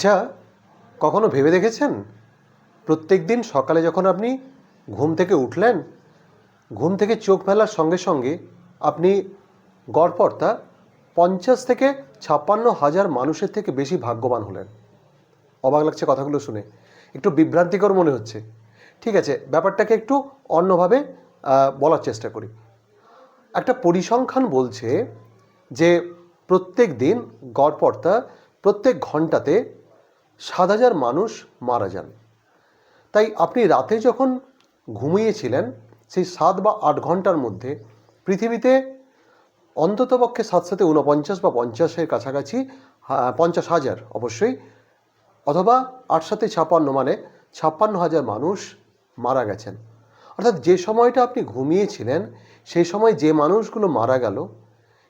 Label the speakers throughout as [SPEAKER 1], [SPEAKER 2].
[SPEAKER 1] আচ্ছা কখনো ভেবে দেখেছেন? প্রত্যেক দিন সকালে যখন আপনি ঘুম থেকে উঠলেন, ঘুম থেকে চোখ ফেলার সঙ্গে সঙ্গে আপনি গড়পর্তা পঞ্চাশ থেকে ছাপ্পান্ন হাজার মানুষের থেকে বেশি ভাগ্যবান হলেন। অবাক লাগছে কথাগুলো শুনে। একটু বিভ্রান্তিকর মনে হচ্ছে। ঠিক আছে, ব্যাপারটাকে একটু অন্যভাবে বলার চেষ্টা করি। একটা পরিসংখ্যান বলছে যে প্রত্যেক দিন গড়পর্তা প্রত্যেক ঘন্টাতে সাত হাজার মানুষ মারা যান। তাই আপনি রাতে যখন ঘুমিয়েছিলেন, সেই সাত বা আট ঘণ্টার মধ্যে পৃথিবীতে অন্ততপক্ষে সাত সাথে ঊনপঞ্চাশ বা পঞ্চাশের কাছাকাছি পঞ্চাশ হাজার অবশ্যই, অথবা আট সাথে ছাপান্ন মানে ছাপ্পান্ন হাজার মানুষ মারা গেছেন। অর্থাৎ যে সময়টা আপনি ঘুমিয়েছিলেন, সেই সময় যে মানুষগুলো মারা গেল,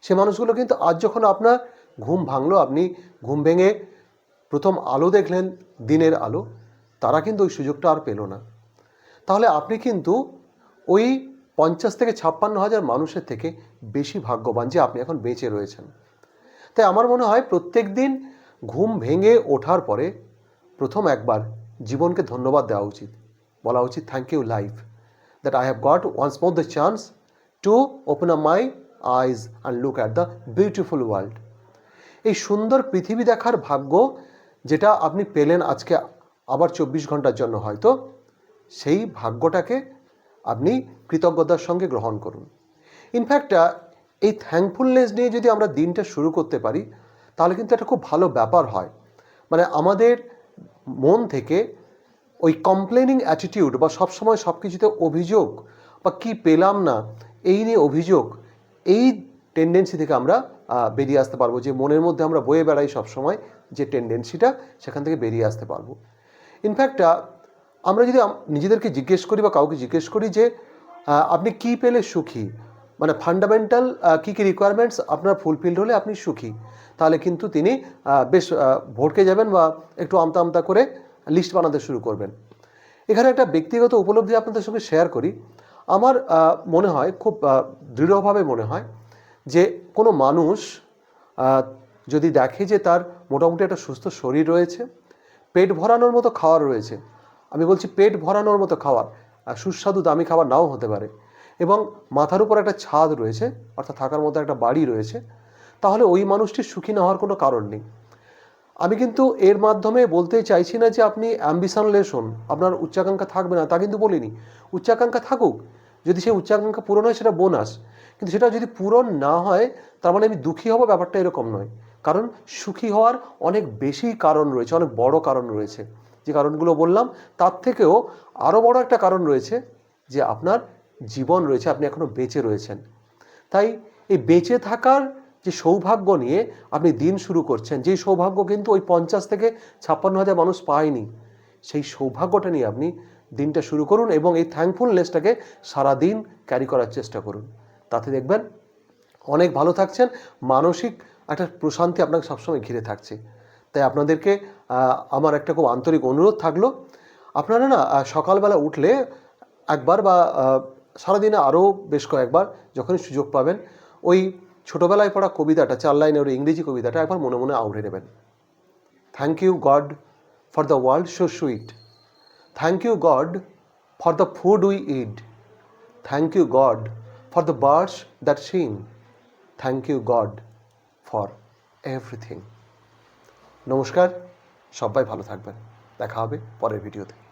[SPEAKER 1] সে মানুষগুলো কিন্তু আজ যখন আপনার ঘুম ভাঙলো, আপনি ঘুম ভেঙে প্রথম আলো দেখলেন, দিনের আলো। তারা কিন্তু ওই সুযোগটা আর পেল না। তাহলে আপনি কিন্তু ওই পঞ্চাশ থেকে ছাপ্পান্ন হাজার মানুষের থেকে বেশি ভাগ্যবান যে আপনি এখন বেঁচে রয়েছেন। তাই আমার মনে হয় প্রত্যেক দিন ঘুম ভেঙে ওঠার পরে প্রথম একবার জীবনকে ধন্যবাদ দেওয়া উচিত। বলা উচিত thank you life that I have got once more the chance to open up my eyes and look at the beautiful world এই সুন্দর পৃথিবী দেখার ভাগ্য যেটা আপনি পেলেন আজকে আবার চব্বিশ ঘণ্টার জন্য হয়তো, সেই ভাগ্যটাকে আপনি কৃতজ্ঞতার সঙ্গে গ্রহণ করুন। ইনফ্যাক্ট এই থ্যাঙ্কফুলনেস নিয়ে যদি আমরা দিনটা শুরু করতে পারি, তাহলে কিন্তু একটা খুব ভালো ব্যাপার হয়। মানে আমাদের মন থেকে ওই কমপ্লেনিং অ্যাটিটিউড বা সবসময় সব কিছুতে অভিযোগ, বা কি পেলাম না, এই নিয়ে অভিযোগ, এই টেন্ডেন্সি থেকে আমরা বেরিয়ে আসতে পারব। যে মনের মধ্যে আমরা বয়ে বেড়াই সবসময় যে টেন্ডেন্সিটা সেখান থেকে বেরিয়ে আসতে পারব। ইনফ্যাক্ট আমরা যদি নিজেদেরকে জিজ্ঞেস করি বা কাউকে জিজ্ঞেস করি যে আপনি কি পেলে সুখী? মানে ফান্ডামেন্টাল কী কী রিকোয়ারমেন্টস আপনার ফুলফিলড হলে আপনি সুখী? তাহলে কিন্তু তিনি বেশ ভটকে যাবেন বা একটু আমতা আমতা করে লিস্ট বানাতে শুরু করবেন। এখানে একটা ব্যক্তিগত উপলব্ধি আপনাদের সঙ্গে শেয়ার করি। আমার মনে হয়, খুব দৃঢ়ভাবে মনে হয় যে কোনো মানুষ যদি দেখে যে তার মোটামুটি একটা সুস্থ শরীর রয়েছে, পেট ভরানোর মতো খাওয়ার রয়েছে, আমি বলছি পেট ভরানোর মতো আর সুস্বাদু দামি খাবার নাও হতে পারে, এবং মাথার উপর একটা ছাদ রয়েছে, অর্থাৎ থাকার মতো একটা বাড়ি রয়েছে, তাহলে ওই মানুষটির সুখী না হওয়ার কোনো কারণ নেই। আমি কিন্তু এর মাধ্যমে বলতে চাইছি না যে আপনি অ্যাম্বিশনলেস হন আপনার উচ্চাকাঙ্ক্ষা থাকবে না, তা কিন্তু বলিনি। উচ্চাকাঙ্ক্ষা থাকুক, যদি সেই উচ্চাকাঙ্ক্ষা পূরণ হয়, সেটা বোনাস। কিন্তু সেটা যদি পূরণ না হয়, তার মানে আমি দুঃখী হব ব্যাপারটা এরকম নয়। কারণ সুখী হওয়ার অনেক বেশি কারণ রয়েছে, অনেক বড় কারণ রয়েছে। যে কারণগুলো বললাম, তার থেকেও আরও বড় একটা কারণ রয়েছে যে আপনার জীবন রয়েছে, আপনি এখনও বেঁচে রয়েছেন। তাই এই বেঁচে থাকার যে সৌভাগ্য নিয়ে আপনি দিন শুরু করছেন যেই সৌভাগ্য কিন্তু ওই পঞ্চাশ থেকে ছাপ্পান্ন হাজার মানুষ পায়নি, সেই সৌভাগ্যটা নিয়ে আপনি দিনটা শুরু করুন এবং এই থ্যাঙ্কফুলনেসটাকে সারাদিন ক্যারি করার চেষ্টা করুন। তাতে দেখবেন অনেক ভালো থাকছেন, মানসিক একটা প্রশান্তি আপনাকে সবসময় ঘিরে থাকছে। তাই আপনাদেরকে আমার একটা খুব আন্তরিক অনুরোধ থাকল, আপনারা না সকালবেলা উঠলে একবার বা সারাদিনে আরও বেশ কয়েকবার যখনই সুযোগ পাবেন, ওই ছোটোবেলায় পড়া কবিতাটা, চার লাইনের ওই ইংরেজি কবিতাটা একবার মনে মনে আউড়ে নেবেন। Thank you god for the world so sweet thank you god for the food we eat thank you god for the birds that sing thank you god for everything নমস্কার, সবাই ভালো থাকবেন। দেখা হবে পরের ভিডিওতে।